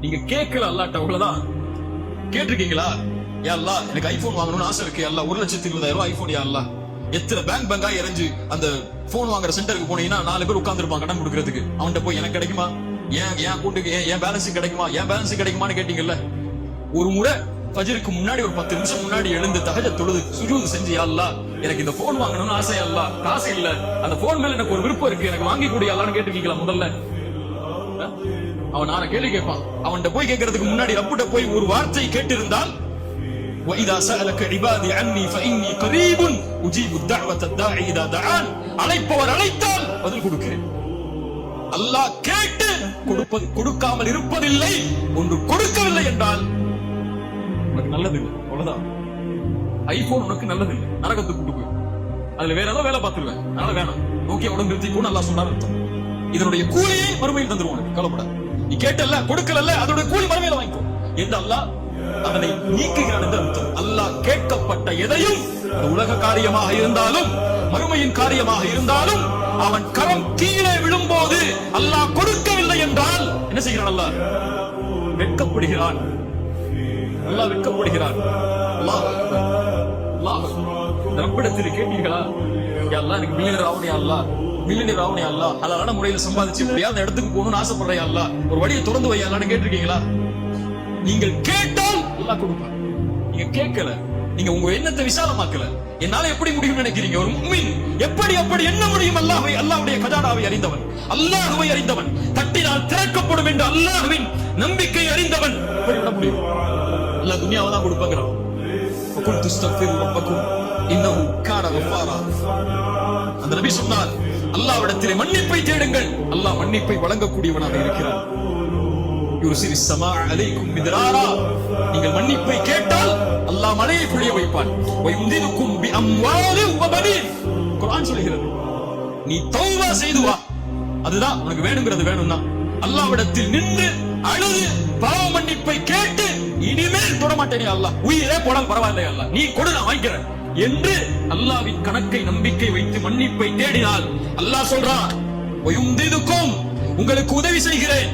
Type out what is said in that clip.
நீங்க கேட்கல அல்லாட்ட அவ்வளவுதான். கேட்டிருக்கீங்களா? யா எனக்கு ஐபோன் வாங்கணும்னு ஆசை இருக்கு. யா ஒரு லட்சத்தி இருபதாயிரம் ரூபாய் ஐபோன் யா எத்தனை பேங்க் பேங்கா இறஞ்சு அந்த போன் வாங்குற சென்டருக்கு போனீங்கன்னா நாலு பேர் உட்காந்துருப்பாங்க கடன் கொடுக்கறதுக்கு. அவன்கிட்ட போய் எனக்கு கிடைக்குமா? ஏன் என் கூட்டுக்கு ஏன் என் பேலன்ஸ் கிடைக்குமா? என் பேலன்ஸ் கிடைக்குமான்னு கேட்டீங்கல்ல? ஒரு முறை ஃபஜருக்கு முன்னாடி ஒரு பத்து நிமிஷம் முன்னாடி எழுந்து தகஜ தொழுது சுஜூது செஞ்சு யா எனக்கு இந்த போன் வாங்கணும்னு ஆசை யா காசு இல்ல. அந்த போன் மேல எனக்கு ஒரு விருப்பம் இருக்கு. எனக்கு வாங்கி கூடிய கேட்டிருக்கீங்களா முதல்ல? அவன் நான கேள்வி கேட்பான் அவன்கிட்ட போய் கேட்கறதுக்கு முன்னாடி ரப்புட்ட போய் ஒரு வார்த்தை கேட்டிருந்தால் وإذا سألك عبادي عني فإني قريب أجيب الدعوة الداعي إذا دعان அழைப்பவர் அழைத்தால் பதில் கொடுக்கிறேன் அல்லாஹ் கேட்டு கொடுப்பது கொடுக்காமல் இருப்பதில்லை ஒன்று கொடுக்கவில்லை என்றால் உனக்கு நல்லது இல்லை அவ்வளவுதான் ஐபோன் உனக்கு நல்லது இல்லை நரகத்துக்கு கூட்டு போய் அதுல வேற ஏதோ வேலை பார்த்துருவேன் அதனால வேணாம் நோக்கி உடம்பு நிறுத்தி கூட நல்லா சொன்னார் அர்த்தம் இதனுடைய கூலியை மறுமையில் தந்துருவோம். கவலைப்படாத. நீ கேட்டல்ல கொடுக்கல அதோட கூலி மறுமையில வாங்கிக்கோ. என்று அல்லாஹ் அதனை நீக்குகிறான் என்று அர்த்தம். அல்லாஹ் கேட்கப்பட்ட எதையும் உலக காரியமாக இருந்தாலும் மறுமையின் காரியமாக இருந்தாலும் அவன் கரம் கீழே விழும்போது அல்லாஹ் கொடுக்கவில்லை என்றால் என்ன செய்கிறான் அல்லாஹ்? வெட்கப்படுகிறான். அல்லாஹ் வெட்கப்படுகிறான். அல்லாஹ் அல்லாஹ் அக்பர். ரப்பிடத்தில் கேட்டீர்களா? யா அல்லாஹ் எனக்கு மில்லியனர் ஆகணும் யா அல்லாஹ் மில்லியனர் ஆகணும் யா அல்லாஹ் முறையில் சம்பாதிச்சு எப்படியாவது அந்த இடத்துக்கு போகணும்னு ஆசைப்படுறேன் அல்லா ஒரு வழியை திறந்து வை கேட்டிருக்கீங்களா? நீங்கள் கேட்டால் அல்லாஹ் கொடுப்பார். நீங்க கேட்கல நீங்க உங்க எண்ணத்தை விசாலமாக்கல. என்னால எப்படி முடியும் நினைக்கிறீங்க? ஒரு முஃமின் எப்படி அப்படி என்ன முடியும்? அல்லாஹ்வை அல்லாஹ்வுடைய கஜானாவை அறிந்தவன். அல்லாஹ்வை அறிந்தவன். தட்டினால் திறக்கப்படும் என்று அல்லாஹ்வின் நம்பிக்கை அறிந்தவன். எப்படி விட முடியும்? அல்லாஹ் துனியாவை தான் கொடுப்பாங்கிறான். இன்னும் அந்த நபி சொன்னார் அல்லாவிடத்திலே மன்னிப்பை தேடுங்கள். அல்லாஹ் மன்னிப்பை வழங்கக்கூடியவனாக இருக்கிறார். நீங்கள் மன்னிப்பை கேட்டால் அல்லாஹ் மலையை புழிய வைப்பான். குரான் சொல்கிறது நீ தௌவா செய்து வா அதுதான் உனக்கு வேணுங்கிறது வேணும்னா. அல்லாவிடத்தில் நின்று அழுது பாவ மன்னிப்பை கேட்டு இனிமேல் தொடமாட்டேனே அல்லாஹ். உயிரே போனால் பரவாயில்லையா அல்லாஹ்? நீ கொடு நான் வாங்கிக்கிறேன். என்று அல்லாஹ்வின் கணக்கை நம்பிக்கை வைத்து மன்னிப்பை தேடினால் அல்லாஹ் சொல்றான் உங்களுக்கு உதவி செய்கிறேன்.